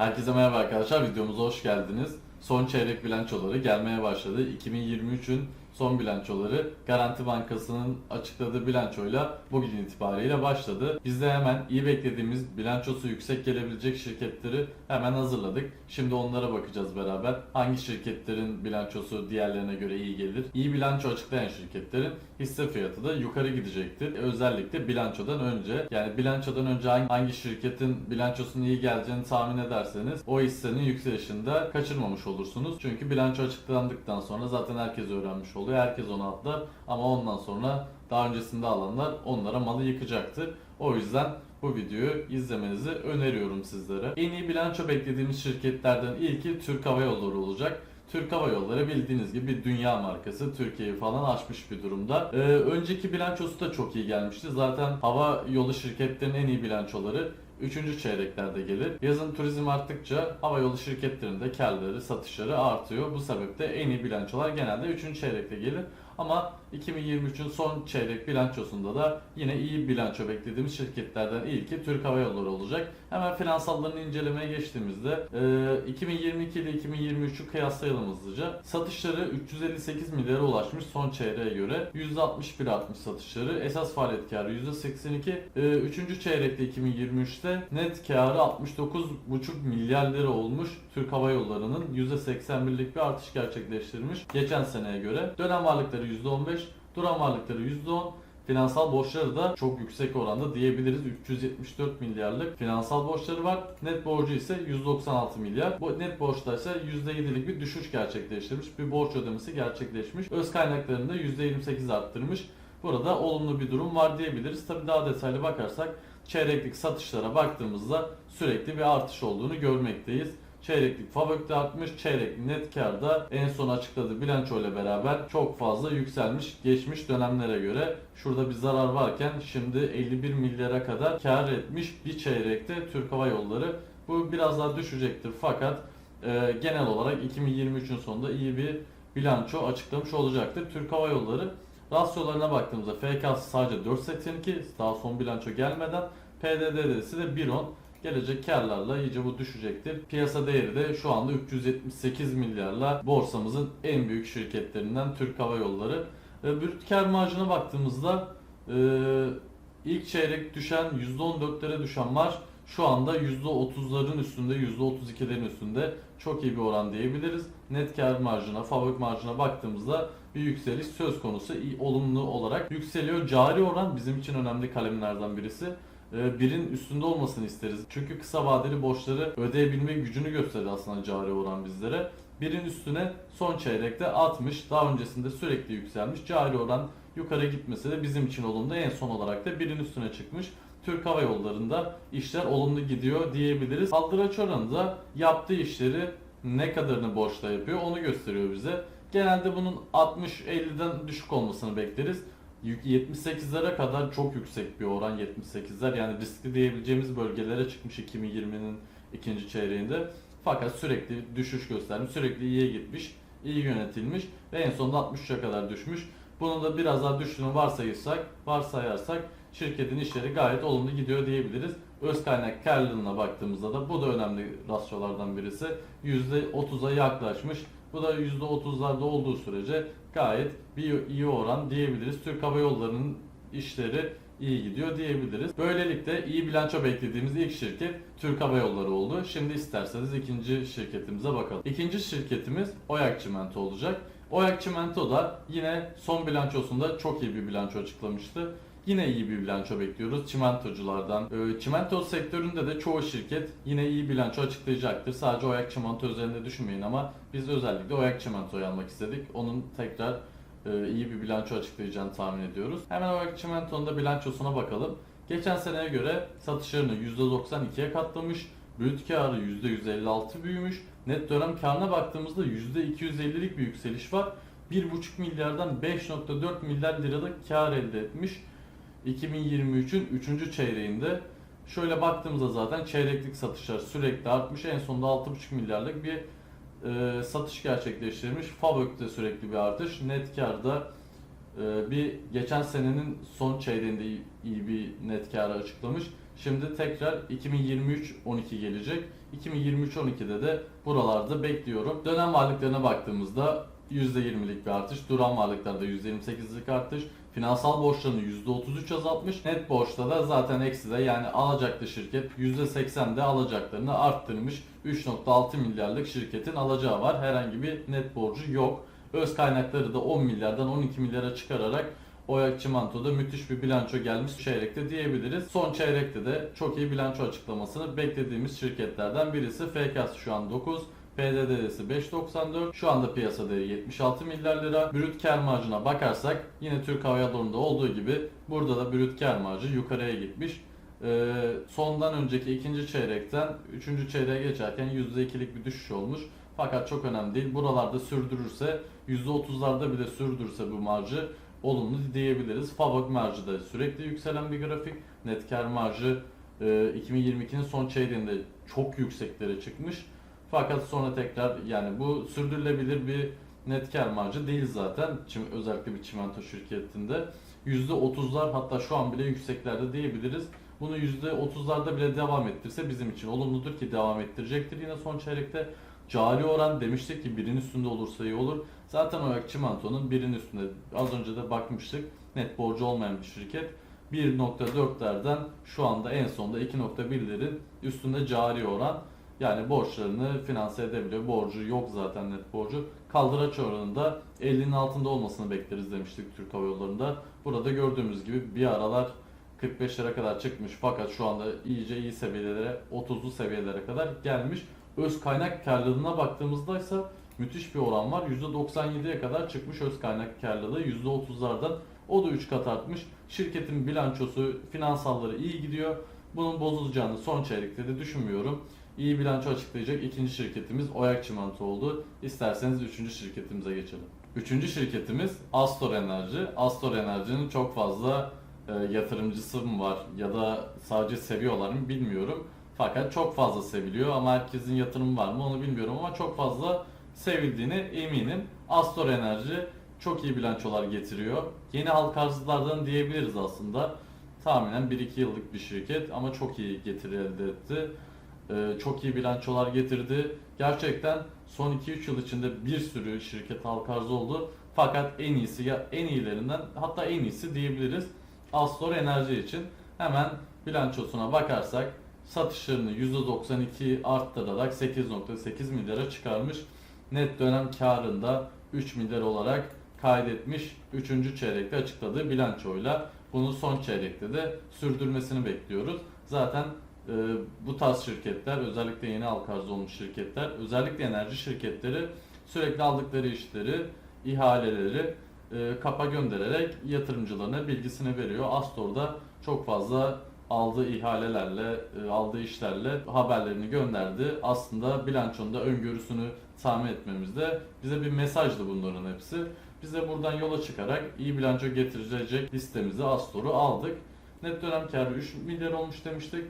Herkese merhaba arkadaşlar, videomuza hoş geldiniz. Son çeyrek bilançoları gelmeye başladı. 2023'ün son bilançoları Garanti Bankası'nın açıkladığı bilançoyla bugün itibariyle başladı. Biz de hemen iyi beklediğimiz bilançosu yüksek gelebilecek şirketleri hemen hazırladık. Şimdi onlara bakacağız beraber. Hangi şirketlerin bilançosu diğerlerine göre iyi gelir? İyi bilanço açıklayan şirketlerin hisse fiyatı da yukarı gidecektir. Özellikle bilançodan önce yani bilançodan önce hangi, hangi şirketin bilançosunun iyi geleceğini tahmin ederseniz o hissenin yükselişinde kaçırmamış olursunuz. Çünkü bilanço açıklandıktan sonra zaten herkes öğrenmiş oluyor. Herkes onu atlar ama ondan sonra daha öncesinde alanlar onlara malı yıkacaktır. O yüzden bu videoyu izlemenizi öneriyorum sizlere. En iyi bilanço beklediğimiz şirketlerden ilki Türk Hava Yolları olacak. Türk Hava Yolları bildiğiniz gibi dünya markası. Türkiye'yi falan aşmış bir durumda. Ee, önceki bilançosu da çok iyi gelmişti. Zaten hava yolu şirketlerinin en iyi bilançoları 3. çeyreklerde gelir. Yazın turizm arttıkça hava yolu şirketlerinin de karları, satışları artıyor. Bu sebeple en iyi bilançolar genelde 3. çeyrekte gelir. Ama 2023'ün son çeyrek bilançosunda da yine iyi bilanço beklediğimiz şirketlerden ilki Türk Hava Yolları olacak. Hemen finansallarını incelemeye geçtiğimizde e, 2022 ile 2023'ü kıyaslayalım hızlıca. Satışları 358 milyara ulaşmış son çeyreğe göre. %61 artmış satışları. Esas faaliyet karı %82. E, 3. çeyrekte 2023'te net karı 69,5 milyar lira olmuş. Türk Hava Yolları'nın %81'lik bir artış gerçekleştirmiş geçen seneye göre. Dönem varlıkları %15, duran varlıkları %10, Finansal borçları da çok yüksek oranda diyebiliriz. 374 milyarlık finansal borçları var. Net borcu ise 196 milyar. Bu net borçta ise %7'lik bir düşüş gerçekleştirmiş. Bir borç ödemesi gerçekleşmiş. Öz kaynaklarını da %28 arttırmış. Burada olumlu bir durum var diyebiliriz. Tabi daha detaylı bakarsak çeyreklik satışlara baktığımızda sürekli bir artış olduğunu görmekteyiz. Çeyreklik fabökte artmış, çeyreklik net karda en son açıkladığı bilanço ile beraber çok fazla yükselmiş geçmiş dönemlere göre. Şurada bir zarar varken şimdi 51 milyara kadar kar etmiş bir çeyrekte Türk Hava Yolları. Bu biraz daha düşecektir fakat e, genel olarak 2023'ün sonunda iyi bir bilanço açıklamış olacaktır. Türk Hava Yolları rasyolarına baktığımızda FK'sı sadece 4.82 daha son bilanço gelmeden PDD'si de 1.10 gelecek karlarla iyice bu düşecektir. Piyasa değeri de şu anda 378 milyarla borsamızın en büyük şirketlerinden Türk Hava Yolları. E, brüt kar marjına baktığımızda e, ilk çeyrek düşen %14'lere düşen marj şu anda %30'ların üstünde, %32'lerin üstünde çok iyi bir oran diyebiliriz. Net kar marjına, fabrik marjına baktığımızda bir yükseliş söz konusu olumlu olarak yükseliyor. Cari oran bizim için önemli kalemlerden birisi e, birin üstünde olmasını isteriz. Çünkü kısa vadeli borçları ödeyebilme gücünü gösterdi aslında cari oran bizlere. Birin üstüne son çeyrekte 60, daha öncesinde sürekli yükselmiş. Cari oran yukarı gitmesi de bizim için olumlu. En son olarak da birin üstüne çıkmış. Türk Hava Yolları'nda işler olumlu gidiyor diyebiliriz. Kaldıraç oranı da yaptığı işleri ne kadarını borçla yapıyor onu gösteriyor bize. Genelde bunun 60-50'den düşük olmasını bekleriz. 78'lere kadar çok yüksek bir oran 78'ler. Yani riskli diyebileceğimiz bölgelere çıkmış 2020'nin ikinci çeyreğinde. Fakat sürekli düşüş göstermiş, sürekli iyiye gitmiş, iyi yönetilmiş ve en sonunda 63'e kadar düşmüş. Bunun da biraz daha düştüğünü varsayırsak, varsayarsak şirketin işleri gayet olumlu gidiyor diyebiliriz. Öz kaynak karlılığına baktığımızda da bu da önemli rasyolardan birisi. %30'a yaklaşmış. Bu da %30'larda olduğu sürece gayet bir iyi oran diyebiliriz. Türk Hava Yolları'nın işleri iyi gidiyor diyebiliriz. Böylelikle iyi bilanço beklediğimiz ilk şirket Türk Hava Yolları oldu. Şimdi isterseniz ikinci şirketimize bakalım. İkinci şirketimiz Oyak Çimento olacak. Oyak Çimento da yine son bilançosunda çok iyi bir bilanço açıklamıştı. Yine iyi bir bilanço bekliyoruz çimentoculardan. Ee, Çimento sektöründe de çoğu şirket yine iyi bilanço açıklayacaktır. Sadece Oyak Çimento üzerinde düşünmeyin ama biz özellikle Oyak Çimento'yu almak istedik. Onun tekrar e, iyi bir bilanço açıklayacağını tahmin ediyoruz. Hemen Oyak Çimento'nun da bilançosuna bakalım. Geçen seneye göre satışlarını %92'ye katlamış. Brüt karı %156 büyümüş. Net dönem karına baktığımızda %250'lik bir yükseliş var. 1,5 milyardan 5.4 milyar liralık kar elde etmiş. 2023'ün 3. çeyreğinde şöyle baktığımızda zaten çeyreklik satışlar sürekli artmış. En sonunda 6,5 milyarlık bir e, satış gerçekleştirmiş. Fabök'te sürekli bir artış. Net karda Ee, bir geçen senenin son çeyreğinde iyi, iyi bir net karı açıklamış. Şimdi tekrar 2023-12 gelecek. 2023-12'de de buralarda bekliyorum. Dönem varlıklarına baktığımızda %20'lik bir artış, duran varlıklarda %28'lik artış, finansal borçlarını %33 azaltmış. Net borçta da zaten eksi de yani alacaklı şirket %80 de alacaklarını arttırmış. 3.6 milyarlık şirketin alacağı var. Herhangi bir net borcu yok. Öz kaynakları da 10 milyardan 12 milyara çıkararak Oyak Çimento'da müthiş bir bilanço gelmiş çeyrekte diyebiliriz. Son çeyrekte de çok iyi bilanço açıklamasını beklediğimiz şirketlerden birisi. FKS şu an 9, PDD'si 5.94. Şu anda piyasa değeri 76 milyar lira. Brüt kar marjına bakarsak yine Türk Hava Yolları'nda olduğu gibi burada da brüt kar marjı yukarıya gitmiş. Ee, sondan önceki ikinci çeyrekten üçüncü çeyreğe geçerken %2'lik bir düşüş olmuş. Fakat çok önemli değil. Buralarda sürdürürse %30'larda bile sürdürse bu marjı olumlu diyebiliriz. Fabrik marjı da sürekli yükselen bir grafik. Net kar marjı e, 2022'nin son çeyreğinde çok yükseklere çıkmış. Fakat sonra tekrar yani bu sürdürülebilir bir net kar marjı değil zaten. Çim- Özellikle bir çimento şirketinde. %30'lar hatta şu an bile yükseklerde diyebiliriz. Bunu %30'larda bile devam ettirse bizim için olumludur ki devam ettirecektir. Yine son çeyrekte cari oran demiştik ki birin üstünde olursa iyi olur. Zaten Oyak Çimento'nun birin üstünde az önce de bakmıştık. Net borcu olmayan bir şirket. 1.4'lerden şu anda en sonda 2.1'lerin üstünde cari oran. Yani borçlarını finanse edebiliyor. Borcu yok zaten net borcu. Kaldıraç oranında 50'nin altında olmasını bekleriz demiştik Türk Hava Yolları'nda. Burada gördüğümüz gibi bir aralar 45 lira kadar çıkmış fakat şu anda iyice iyi seviyelere 30'lu seviyelere kadar gelmiş. Öz kaynak karlılığına baktığımızda ise müthiş bir oran var. %97'ye kadar çıkmış öz kaynak karlılığı %30'lardan. O da 3 kat artmış. Şirketin bilançosu, finansalları iyi gidiyor. Bunun bozulacağını son çeyrekte de düşünmüyorum. İyi bilanço açıklayacak ikinci şirketimiz Oyak Çimento oldu. İsterseniz üçüncü şirketimize geçelim. Üçüncü şirketimiz Astor Enerji. Astor Enerji'nin çok fazla e, yatırımcısı mı var ya da sadece seviyorlar mı bilmiyorum. Fakat çok fazla seviliyor ama herkesin yatırımı var mı onu bilmiyorum ama çok fazla sevildiğine eminim. Astor Enerji çok iyi bilançolar getiriyor. Yeni halka arzlardan diyebiliriz aslında. Tahminen 1-2 yıllık bir şirket ama çok iyi getiri elde etti. Ee, çok iyi bilançolar getirdi. Gerçekten son 2-3 yıl içinde bir sürü şirket halka arzı oldu. Fakat en iyisi ya en iyilerinden hatta en iyisi diyebiliriz. Astor Enerji için hemen bilançosuna bakarsak satışlarını %92 arttırarak 8.8 milyara çıkarmış. Net dönem karında 3 milyar olarak kaydetmiş 3. çeyrekte açıkladığı bilançoyla bunu son çeyrekte de sürdürmesini bekliyoruz. Zaten e, bu tarz şirketler özellikle yeni halka olmuş şirketler özellikle enerji şirketleri sürekli aldıkları işleri ihaleleri e, kapa göndererek yatırımcılarına bilgisini veriyor. Astor'da çok fazla aldığı ihalelerle, e, aldığı işlerle haberlerini gönderdi. Aslında bilançonda öngörüsünü tahmin etmemizde bize bir mesajdı bunların hepsi. Biz de buradan yola çıkarak iyi bilanço getirecek listemize Astor'u aldık. Net dönem karı 3 milyar olmuş demiştik.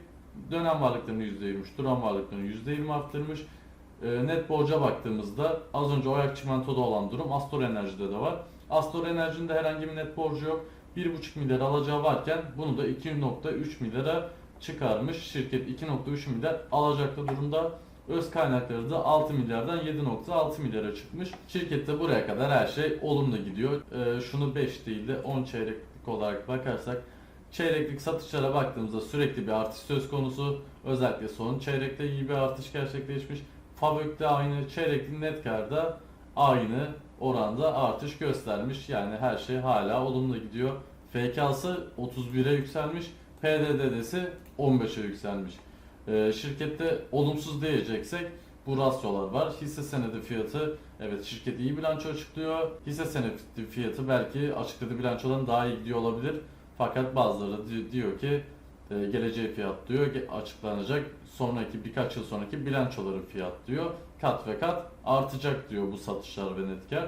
Dönem varlıklarını %23, duran varlıklarını %20 arttırmış. E, net borca baktığımızda az önce Oyak Çimento'da olan durum Astor Enerji'de de var. Astor Enerji'nin de herhangi bir net borcu yok. 1,5 milyar alacağı varken bunu da 2.3 milyara çıkarmış. Şirket 2.3 milyar alacaklı durumda. Öz kaynakları da 6 milyardan 7.6 milyara çıkmış. Şirkette buraya kadar her şey olumlu gidiyor. Ee, şunu 5 değil de 10 çeyreklik olarak bakarsak çeyreklik satışlara baktığımızda sürekli bir artış söz konusu. Özellikle son çeyrekte iyi bir artış gerçekleşmiş. Fabrikte aynı, çeyreklik net karda aynı oranda artış göstermiş. Yani her şey hala olumlu gidiyor. FK'sı 31'e yükselmiş. PDD'si 15'e yükselmiş. Ee, şirkette olumsuz diyeceksek bu rasyolar var. Hisse senedi fiyatı evet şirket iyi bilanço açıklıyor. Hisse senedi fiyatı belki açıkladığı bilançodan daha iyi gidiyor olabilir. Fakat bazıları di- diyor ki e, geleceği fiyat diyor açıklanacak sonraki birkaç yıl sonraki bilançoların fiyat diyor. Kat ve kat artacak diyor bu satışlar ve net.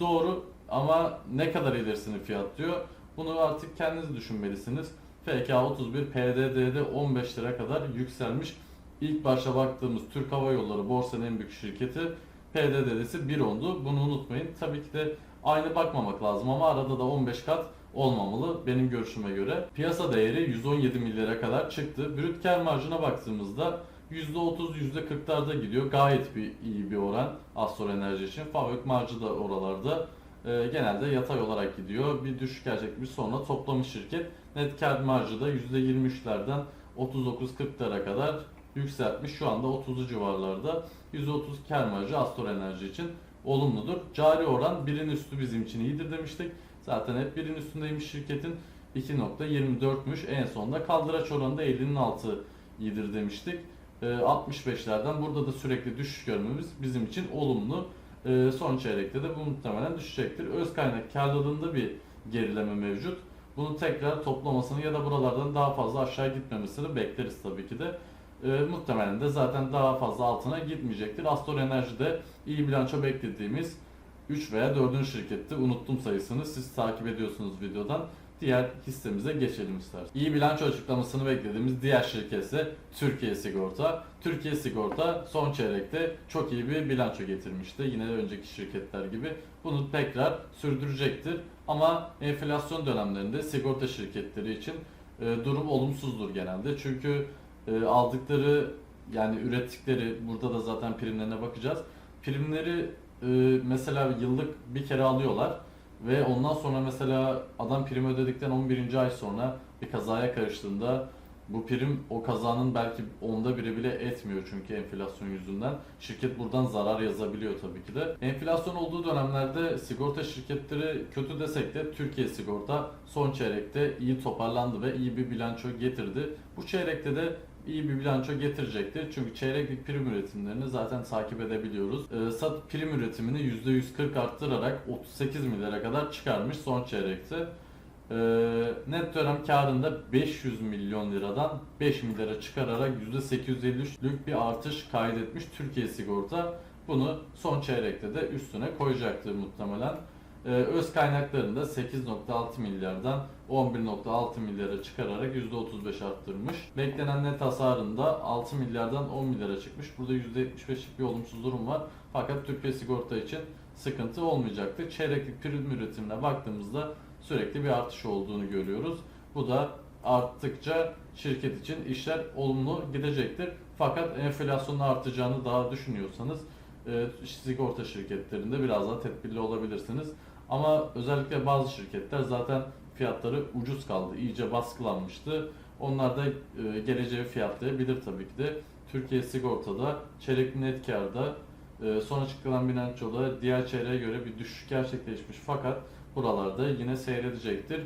Doğru ama ne kadar ilerisini fiyat diyor. Bunu artık kendiniz düşünmelisiniz. FK 31 PDD'de 15 lira kadar yükselmiş. İlk başta baktığımız Türk Hava Yolları borsanın en büyük şirketi PDD'si 1.10'du. Bunu unutmayın. Tabii ki de aynı bakmamak lazım ama arada da 15 kat olmamalı benim görüşüme göre. Piyasa değeri 117 milyara kadar çıktı. Brüt kar marjına baktığımızda %30, %40'larda gidiyor. Gayet bir iyi bir oran Astor Enerji için. Fabrik marjı da oralarda e, genelde yatay olarak gidiyor. Bir düşük gerçekmiş sonra toplamış şirket. Net kar marjı da %23'lerden 39-40'lara kadar yükseltmiş. Şu anda 30'lu civarlarda. %30 kar marjı Astor Enerji için olumludur. Cari oran birin üstü bizim için iyidir demiştik. Zaten hep birin üstündeymiş şirketin. 2.24'müş. En sonunda kaldıraç oranı da 50'nin altı iyidir demiştik. Ee, 65'lerden burada da sürekli düşüş görmemiz bizim için olumlu. Ee, son çeyrekte de bu muhtemelen düşecektir. Öz kaynak karlılığında bir gerileme mevcut. Bunu tekrar toplamasını ya da buralardan daha fazla aşağı gitmemesini bekleriz tabii ki de. Ee, muhtemelen de zaten daha fazla altına gitmeyecektir. Astor Enerji'de iyi bilanço beklediğimiz 3 veya 4. şirkette unuttum sayısını siz takip ediyorsunuz videodan. Diğer hissemize geçelim isterseniz. İyi bilanço açıklamasını beklediğimiz diğer şirket ise Türkiye Sigorta. Türkiye Sigorta son çeyrekte çok iyi bir bilanço getirmişti. Yine önceki şirketler gibi. Bunu tekrar sürdürecektir. Ama enflasyon dönemlerinde sigorta şirketleri için e, durum olumsuzdur genelde. Çünkü e, aldıkları yani ürettikleri burada da zaten primlerine bakacağız. Primleri e, mesela yıllık bir kere alıyorlar ve ondan sonra mesela adam prim ödedikten 11. ay sonra bir kazaya karıştığında bu prim o kazanın belki onda biri bile etmiyor çünkü enflasyon yüzünden. Şirket buradan zarar yazabiliyor tabii ki de. Enflasyon olduğu dönemlerde sigorta şirketleri kötü desek de Türkiye Sigorta son çeyrekte iyi toparlandı ve iyi bir bilanço getirdi. Bu çeyrekte de iyi bir bilanço getirecektir. Çünkü çeyreklik prim üretimlerini zaten takip edebiliyoruz. Ee, sat prim üretimini %140 arttırarak 38 milyara kadar çıkarmış son çeyrekte. Ee, net dönem karında 500 milyon liradan 5 milyara çıkararak %853'lük bir artış kaydetmiş Türkiye Sigorta. Bunu son çeyrekte de üstüne koyacaktır muhtemelen. Ee, öz kaynaklarını da 8.6 milyardan 11.6 milyara çıkararak %35 arttırmış. Beklenen net hasarında 6 milyardan 10 milyara çıkmış. Burada %75'lik bir olumsuz durum var. Fakat Türkiye Sigorta için sıkıntı olmayacaktır. Çeyreklik prim üretimine baktığımızda sürekli bir artış olduğunu görüyoruz. Bu da arttıkça şirket için işler olumlu gidecektir. Fakat enflasyonun artacağını daha düşünüyorsanız e, sigorta şirketlerinde biraz daha tedbirli olabilirsiniz. Ama özellikle bazı şirketler zaten fiyatları ucuz kaldı. iyice baskılanmıştı. Onlar da e, geleceği fiyatlayabilir tabii ki de. Türkiye Sigorta'da çeyrek net karda e, son açıklanan bilançoda diğer çeyreğe göre bir düşüş gerçekleşmiş fakat buralarda yine seyredecektir.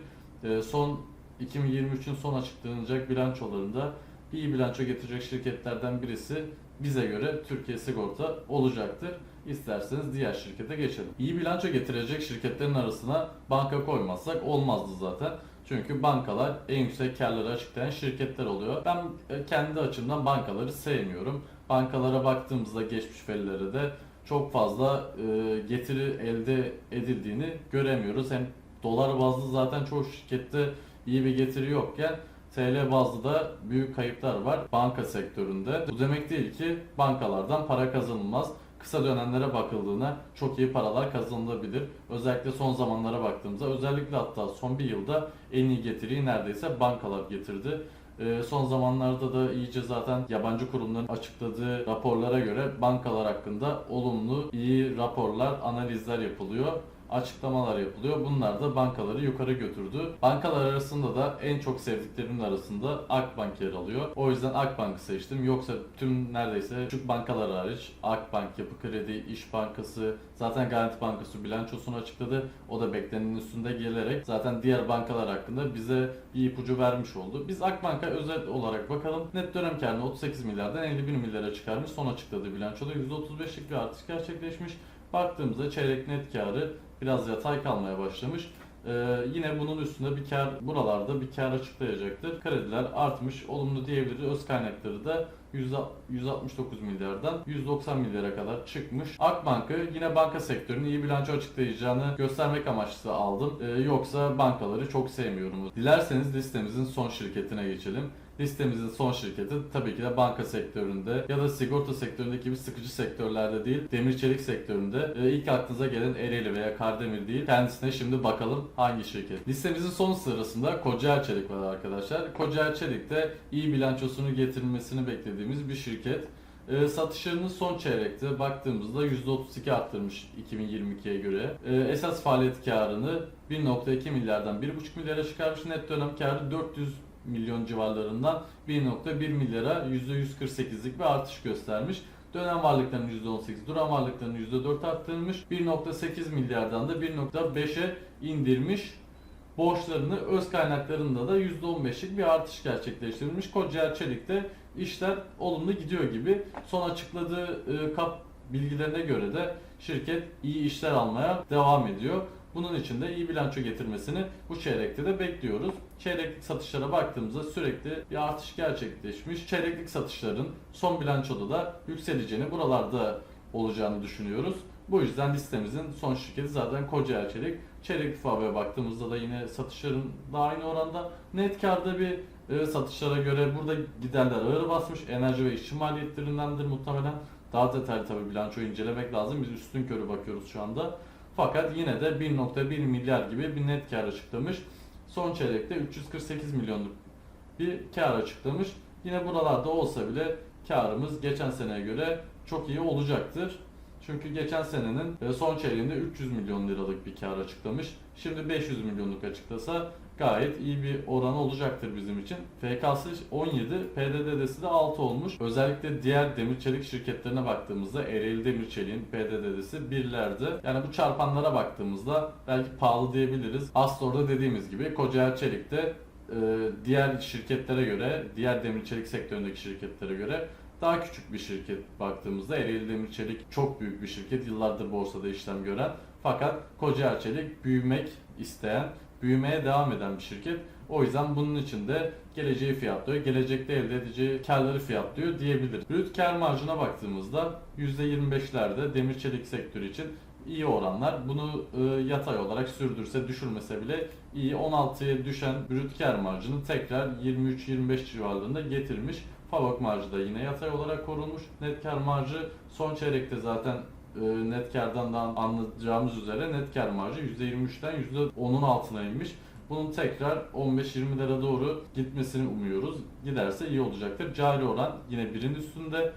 E, son 2023'ün son açıklanacak bilançolarında iyi bilanço getirecek şirketlerden birisi bize göre Türkiye Sigorta olacaktır. İsterseniz diğer şirkete geçelim. İyi bilanço getirecek şirketlerin arasına banka koymazsak olmazdı zaten. Çünkü bankalar en yüksek karları açıklayan şirketler oluyor. Ben e, kendi açımdan bankaları sevmiyorum. Bankalara baktığımızda geçmiş verilere de çok fazla e, getiri elde edildiğini göremiyoruz. Hem dolar bazlı zaten çoğu şirkette iyi bir getiri yokken TL bazlı da büyük kayıplar var banka sektöründe. Bu demek değil ki bankalardan para kazanılmaz. Kısa dönemlere bakıldığında çok iyi paralar kazanılabilir. Özellikle son zamanlara baktığımızda özellikle hatta son bir yılda en iyi getiriyi neredeyse bankalar getirdi. Ee, son zamanlarda da iyice zaten yabancı kurumların açıkladığı raporlara göre bankalar hakkında olumlu, iyi raporlar, analizler yapılıyor açıklamalar yapılıyor. Bunlar da bankaları yukarı götürdü. Bankalar arasında da en çok sevdiklerimin arasında Akbank yer alıyor. O yüzden Akbank'ı seçtim. Yoksa tüm neredeyse küçük bankalar hariç Akbank, Yapı Kredi, İş Bankası, zaten Garanti Bankası bilançosunu açıkladı. O da beklenenin üstünde gelerek zaten diğer bankalar hakkında bize bir ipucu vermiş oldu. Biz Akbank'a özel olarak bakalım. Net dönem karını 38 milyardan 51 milyara çıkarmış. Son açıkladığı bilançoda %35'lik bir artış gerçekleşmiş. Baktığımızda çeyrek net karı biraz yatay kalmaya başlamış. Ee, yine bunun üstünde bir kar buralarda bir kar açıklayacaktır. Krediler artmış, olumlu diyebiliriz. Öz kaynakları da 100 169 milyardan 190 milyara kadar çıkmış. Akbank'ı yine banka sektörünün iyi bilanço açıklayacağını göstermek amaçlı aldım. Ee, yoksa bankaları çok sevmiyorum. Dilerseniz listemizin son şirketine geçelim. Listemizin son şirketi tabii ki de banka sektöründe ya da sigorta sektöründeki gibi sıkıcı sektörlerde değil, demir çelik sektöründe e, ilk aklınıza gelen Ereğli veya Kardemir değil. Kendisine şimdi bakalım hangi şirket. Listemizin son sırasında Kocaeli Çelik var arkadaşlar. Kocaeli Çelik de iyi bilançosunu getirmesini beklediğimiz bir şirket. E, satışlarını son çeyrekte baktığımızda %32 arttırmış 2022'ye göre. E, esas faaliyet karını 1.2 milyardan 1.5 milyara çıkarmış. Net dönem karı 400 milyon civarlarından 1.1 milyara %148'lik bir artış göstermiş. Dönem varlıklarının %18, duran varlıklarının %4 arttırılmış. 1.8 milyardan da 1.5'e indirmiş. Borçlarını öz kaynaklarında da %15'lik bir artış gerçekleştirilmiş. Kocaeli Çelik'te işler olumlu gidiyor gibi. Son açıkladığı e, kap bilgilerine göre de şirket iyi işler almaya devam ediyor. Bunun için de iyi bilanço getirmesini bu çeyrekte de bekliyoruz. Çeyreklik satışlara baktığımızda sürekli bir artış gerçekleşmiş. Çeyreklik satışların son bilançoda da yükseleceğini, buralarda olacağını düşünüyoruz. Bu yüzden listemizin son şirketi zaten Kocaeli Çelik. Çeyrek fabrikaya baktığımızda da yine satışların da aynı oranda. Net karda bir e, satışlara göre burada giderler ağır basmış. Enerji ve işçi maliyetlerindendir muhtemelen. Daha detaylı tabii bilançoyu incelemek lazım. Biz üstün körü bakıyoruz şu anda. Fakat yine de 1.1 milyar gibi bir net kar açıklamış. Son çeyrekte 348 milyonluk bir kar açıklamış. Yine buralarda olsa bile karımız geçen seneye göre çok iyi olacaktır. Çünkü geçen senenin e, son çeyreğinde 300 milyon liralık bir kar açıklamış. Şimdi 500 milyonluk açıklasa gayet iyi bir oran olacaktır bizim için. FK'sı 17, PDD'si de 6 olmuş. Özellikle diğer demir çelik şirketlerine baktığımızda Ereğli Demir Çelik'in PDD'si birlerdi. Yani bu çarpanlara baktığımızda belki pahalı diyebiliriz. Astor'da dediğimiz gibi Kocaeli Çelik'te e, diğer şirketlere göre, diğer demir çelik sektöründeki şirketlere göre daha küçük bir şirket baktığımızda Ereğli Demir Çelik çok büyük bir şirket. Yıllardır borsada işlem gören. Fakat Kocaeli Çelik büyümek isteyen, büyümeye devam eden bir şirket. O yüzden bunun için de geleceği fiyatlıyor, gelecekte elde edeceği karları fiyatlıyor diyebiliriz. Brüt kar marjına baktığımızda %25'lerde demir çelik sektörü için iyi oranlar. Bunu e, yatay olarak sürdürse düşürmese bile iyi 16'ya düşen brüt kar marjını tekrar 23-25 civarlarında getirmiş. Fabrik marjı da yine yatay olarak korunmuş. Net kar marjı son çeyrekte zaten e, net kardan da anlayacağımız üzere net kar marjı %23'ten %10'un altına inmiş. Bunun tekrar 15-20 lira doğru gitmesini umuyoruz. Giderse iyi olacaktır. Cari oran yine birin üstünde.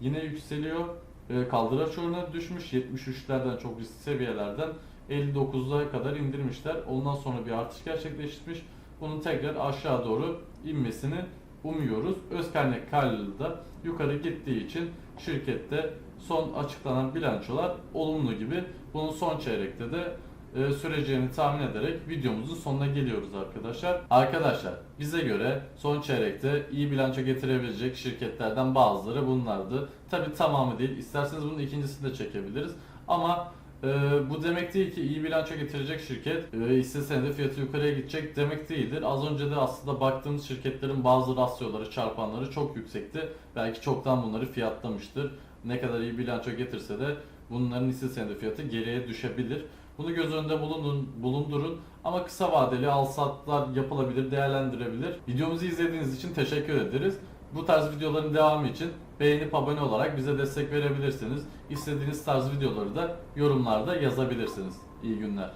Yine yükseliyor. E, kaldıraç oranı düşmüş. 73'lerden çok riskli seviyelerden 59'a kadar indirmişler. Ondan sonra bir artış gerçekleşmiş. Bunun tekrar aşağı doğru inmesini umuyoruz. Öz kaynak da yukarı gittiği için şirkette son açıklanan bilançolar olumlu gibi. Bunun son çeyrekte de e, süreceğini tahmin ederek videomuzun sonuna geliyoruz arkadaşlar. Arkadaşlar bize göre son çeyrekte iyi bilanço getirebilecek şirketlerden bazıları bunlardı. Tabi tamamı değil. İsterseniz bunun ikincisini de çekebiliriz. Ama e, bu demek değil ki iyi bilanço getirecek şirket e, hisse senedi fiyatı yukarıya gidecek demek değildir. Az önce de aslında baktığımız şirketlerin bazı rasyoları, çarpanları çok yüksekti. Belki çoktan bunları fiyatlamıştır. Ne kadar iyi bilanço getirse de bunların hisse senedi fiyatı geriye düşebilir. Bunu göz önünde bulundurun, bulundurun ama kısa vadeli alsatlar yapılabilir, değerlendirebilir. Videomuzu izlediğiniz için teşekkür ederiz. Bu tarz videoların devamı için beğenip abone olarak bize destek verebilirsiniz. İstediğiniz tarz videoları da yorumlarda yazabilirsiniz. İyi günler.